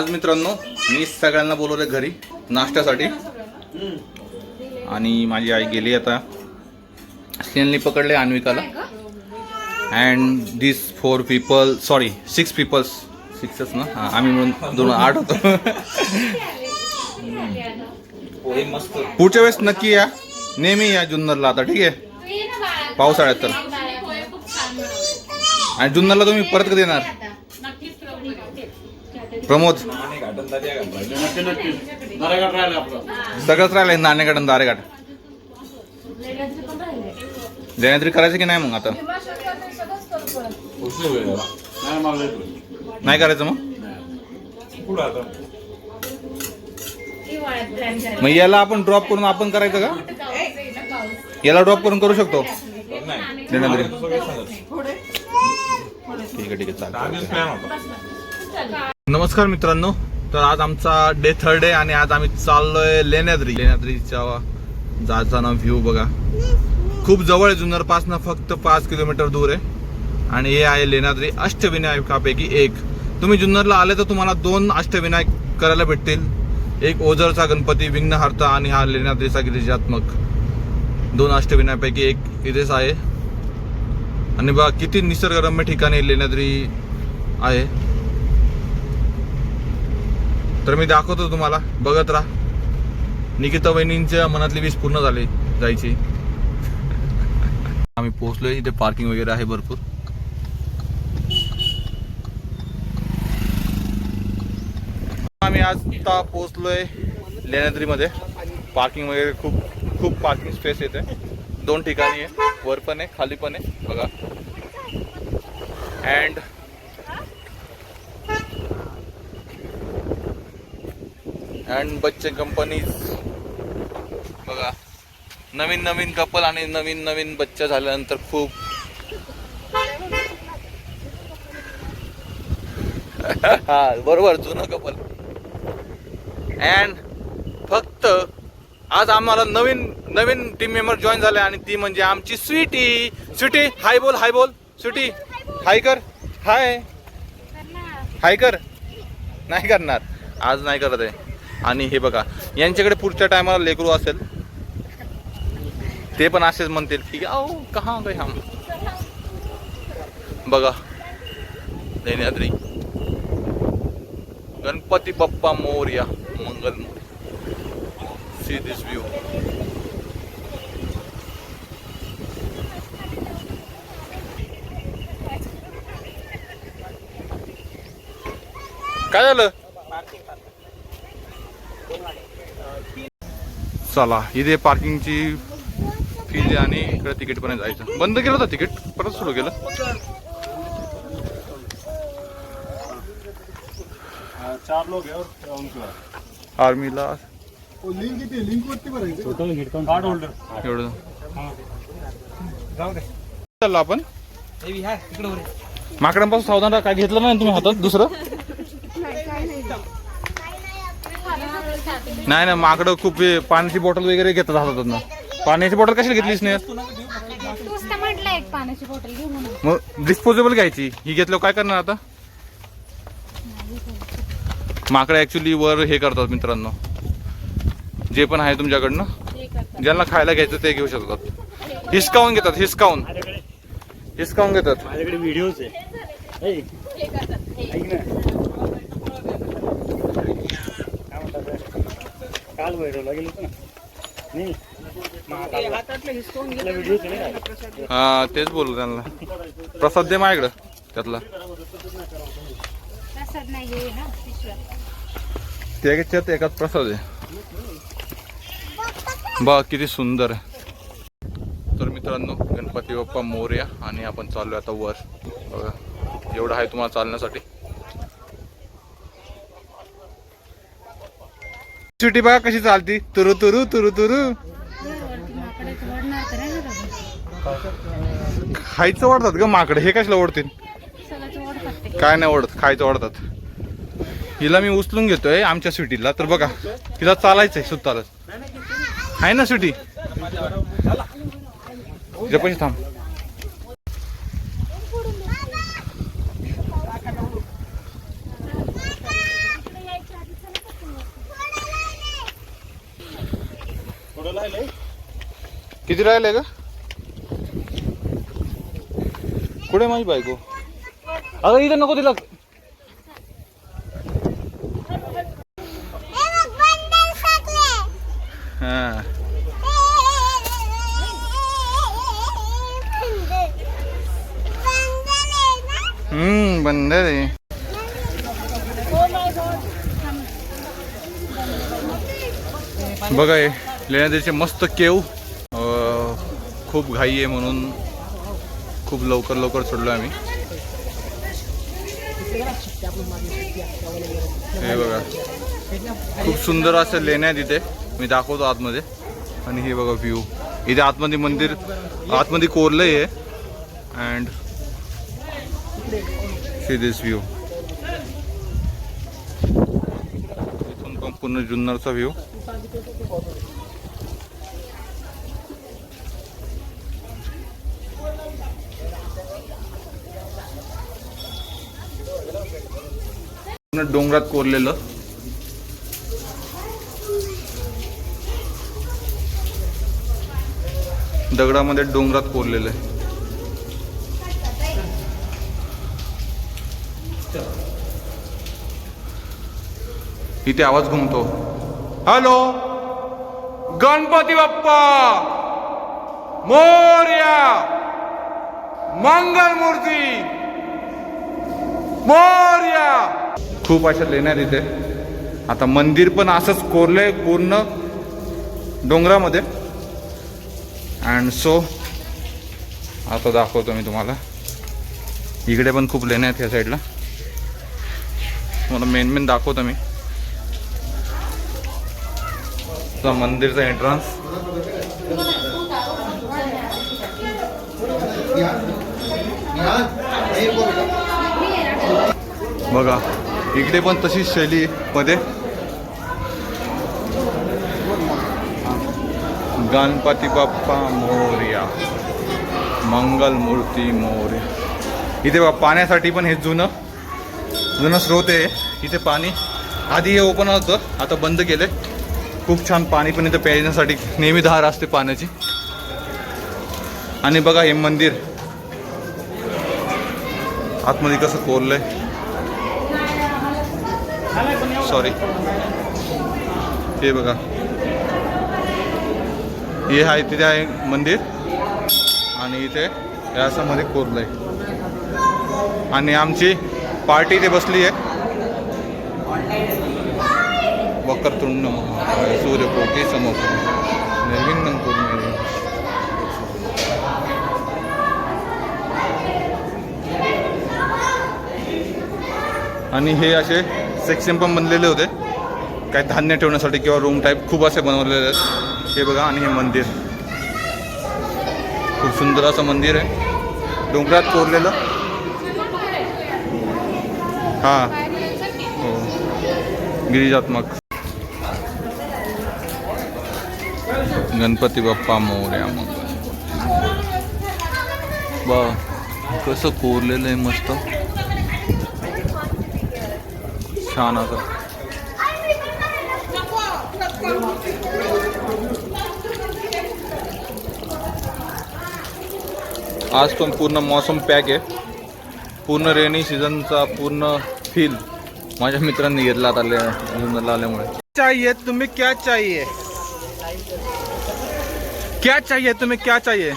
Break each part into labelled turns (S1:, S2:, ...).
S1: आज मित्रांनो मी सगळ्यांना बोलवले घरी नाश्त्यासाठी. आणि माझी आई गेली आता. स्नेलनी पकडले अन्विकाला. And this four people sorry six peoples सिक्सच ना? हा, आम्ही मिळून दोन आठ होतो. पुढच्या वेळेस नक्की या. नेहमी या जुन्नरला आता ठीक आहे? पावसाळ्यात तर. आणि जुन्नरला तुम्ही परत कधी येणार? प्रमोद. सगळंच राहिलंय नाणेगाड दारेगाड जयंत्री करायचं की नाही मग आता? नाही करायचं मग? मग याला आपण ड्रॉप करून आपण करायचं का? याला ड्रॉप करून करू शकतो. ठीक आहे ठीक आहे चालेल. नमस्कार मित्रांनो. तर आज आमचा डे थर्ड आहे आणि आज आम्ही चाललोय लेण्याद्री. लेण्याद्रीच्या जाताना व्ह्यू बघा. खूप जवळ आहे जुन्नरपासनं फक्त पाच किलोमीटर दूर आहे. आणि हे आहे लेण्याद्री अष्टविनायकापैकी एक. तुम्ही जुन्नरला आले तर तुम्हाला दोन अष्टविनायक करायला भेटतील. एक ओझरचा गणपती विघ्नहर्ता आणि हा लेण्याद्रीचा गिरिजात्मक. दोन अष्टविनायकापैकी एक इथेच आहे. आणि बघा किती निसर्गरम्य ठिकाणी लेण्याद्री आहे. तर मी दाखवतो तुम्हाला. बघत राहा. निकिता वहिनींच्या मनातली वीस पूर्ण झाली जायची. आम्ही पोहोचलोय. इथे पार्किंग वगैरे आहे भरपूर. आम्ही आज पोहोचलोय लेण्याद्रीमध्ये. पार्किंग वगैरे खूप खूप पार्किंग स्पेस येते. दोन ठिकाणी आहे. वर पण आहे खाली पण आहे. बघा. अँड अँड बच्चे कंपनीज बघा. नवीन नवीन कपल आणि नवीन नवीन बच्चा झाल्यानंतर खूप. हा बरोबर जुनं कपल अँड फक्त आज आम्हाला नवीन नवीन टीम मेंबर जॉईन झाले आणि ती म्हणजे आमची स्वीटी. स्वीटी हाय बोल हाय बोल. स्वीटी हाय कर. हाय हाय कर. नाही करणार. आज नाही करत आहे. आणि हे बघा यांच्याकडे पुढच्या टायमाला लेकरू असेल. ते पण असेच म्हणतील की अहो कहा गए हम? बघा Lenyadri Ganpati Bappa Morya Mangal see this view काय झालं? चला इथे पार्किंगची फी द्या आणि इकडे तिकीट जायचं. बंद केलं होतं तिकीट परत सुरू केलं.
S2: चार लोक आर्मीला.
S1: एवढं.
S2: जाऊ
S1: चाललो आपण. माकडांपासून सावधान काय घेतलं नाही तुम्ही हातात दुसरं? नाही ना माकडं खूप हे पाण्याची बॉटल वगैरे घेतात हातातून. पाण्याची बॉटल कशाला घेतलीस नाही
S3: तूच तर म्हटलं एक पाण्याची बॉटल घेऊ म्हणून
S1: मग डिस्पोजेबल घ्यायची. ही घेतल्यावर काय करणार आता? माकडे ऍक्च्युली वर हे करतात मित्रांनो. जे पण आहे तुमच्याकडनं. ज्यांना खायला घ्यायचं ते घेऊ शकतात. हिसकावून घेतात हिसकावून हिसकावून घेतात.
S2: माझ्याकडे व्हिडिओज आहे. ऐक. ऐक ना. काल गेलो होतो ना. नाही?
S1: हा तेच बोलू त्यांना. प्रसाद दे माझ्याकडं त्यातला.
S3: प्रसाद नाही हे ना पिशव्या.
S1: त्याच्यात एकाच प्रसाद आहे. बघ किती सुंदर आहे. तर मित्रांनो गणपती बाप्पा मोर्या आणि आपण चाललोय आता वर. बघा एवढं आहे तुम्हाला चालण्यासाठी. सुटी बघा कशी चालती. तुरु तुरु तुरु तुरु. खायचं ओढतात ग माकड. हे कशाला ओढतील? काय नाही ओढत खायचं ओढतात. हिला मी उचलून घेतोय आमच्या सुटीला तर बघा तिला चालायचंय सुतालाच आहे ना सुटी तिला पैसे थांब. किती राहिले का कुठे माझी बायको? अगं इथं नको तिला. हा हम्म बंदर आहे. बघा हे लेण्याद्रीचे मस्त केव. खूप घाई आहे म्हणून खूप लवकर लवकर सोडलो आम्ही. हे बघा. खूप सुंदर असं लेण्या तिथे मी दाखवतो आतमध्ये. आणि हे बघा व्ह्यू इथे आतमध्ये मंदिर आतमध्ये कोरलं आहे अँड सी दिस व्ह्यू इथून पण पूर्ण जुन्नरचा व्ह्यू पूर्ण डोंगरात कोरलेलं. दगडामध्ये डोंगरात कोरलेलं आहे. इथे आवाज घुमतो. हॅलो! गणपती बाप्पा! मोर्या! मंगल मूर्ती मोर्या! खूप अशा लेण्या इथे आता मंदिर पण असंच कोरलंय पूर्ण डोंगरामध्ये. अँड सो आता दाखवतो मी तुम्हाला. इकडे पण खूप लेण्या आहेत ह्या साईडला तुम्हाला मेन मेन दाखवतो मी. मंदिरचा एंट्रन्स बघा. इकडे पण तशीच शैली मध्ये. गणपती बाप्पा मोर्या मंगल मूर्ती मोर्या. इथे पाण्यासाठी पण हे जुनं जुनं स्रोत आहे. इथे पाणी आधी हे ओपन होतं आता बंद केलंय. खूप छान पाणी पण इथे प्यायण्यासाठी नेहमी धार असते पाण्याची. आणि बघा हे मंदिर. आतमध्ये कसं कोरलंय. सॉरी हे बघा. हे आहे तिथे आहे मंदिर. आणि इथे हे कोरलं आहे. आणि आमची पार्टी इथे बसली आहे. वक्रतुंड महाकाय सूर्यकोटी समोर. नवीन पूर्ण आणि हे असे सेक्शन पण बनलेले होते. काही धान्य ठेवण्यासाठी किंवा रूम टाईप खूप असे बनवलेले आहेत. हे बघा आणि हे मंदिर. खूप सुंदर असं मंदिर आहे. डोंगरात कोरलेलं. हां. हो. गिरिजात्मक. गणपती बाप्पा मोर्या मग बा कसं कोरलेलं आहे मस्त. छान असं आज पण पूर्ण मौसम पॅक आहे. पूर्ण रेनी सीझनचा पूर्ण फील माझ्या मित्रांनी घेतला आता आल्यामुळे चाहिए? तुम्हें क्या चाहिए? क्या चाहिए? तुम्हें क्या चाहिए?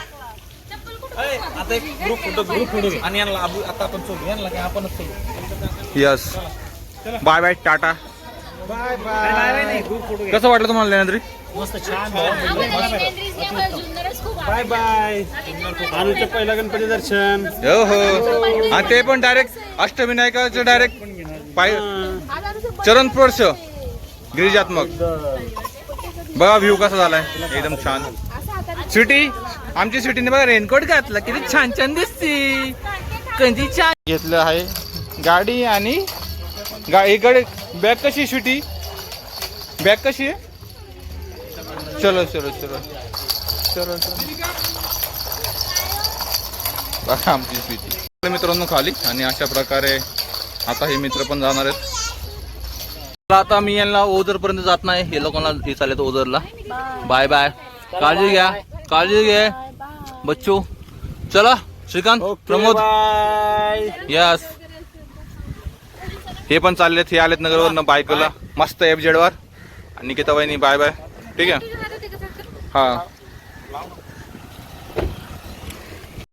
S2: आता एक ग्रुप फोटो ग्रुप फोटो आणि यांना आता आपण सोडू. यांना काय आपणच सोडू.
S1: Yes bye bye tata.
S2: Bye bye
S1: कसं वाटलं तुम्हाला लेण्याद्री
S2: मस्त छान बाय बाय. अनुचं पहिलं गणपती दर्शन.
S1: हो हो. आणि ते पण डायरेक्ट अष्टविनायकाचं डायरेक्ट पाय चरण स्पर्श. गिरिजात्मक. बघा व्ह्यू कसा झालाय. एकदम छान. सिटी? आमची सिटीने बघा रेनकोट घातला. किती छान छान दिसती. कधी छान घेतलं आहे. गाडी आणि गा इकडे बॅग कशी सिटी बॅग कशी आहे? चलो चलो चलो. चलो आमची स्वीटी मित्रांनो खाली आणि अशा प्रकारे आता हे मित्र पण जाणार आहेत. आता मी यांना ओझर पर्यंत जात नाही. हे लोकांना हे चालेल ओझरला. Bye bye. काळजी घ्या. काळजी घे. बच्चू. चला श्रीकांत प्रमोद. यस हे पण चाललेत हे आलेत नगरवरनं बायकोला. मस्त एफ जेडवर आणि निकिता वहिनी बाय बाय. ठीक आहे? हा.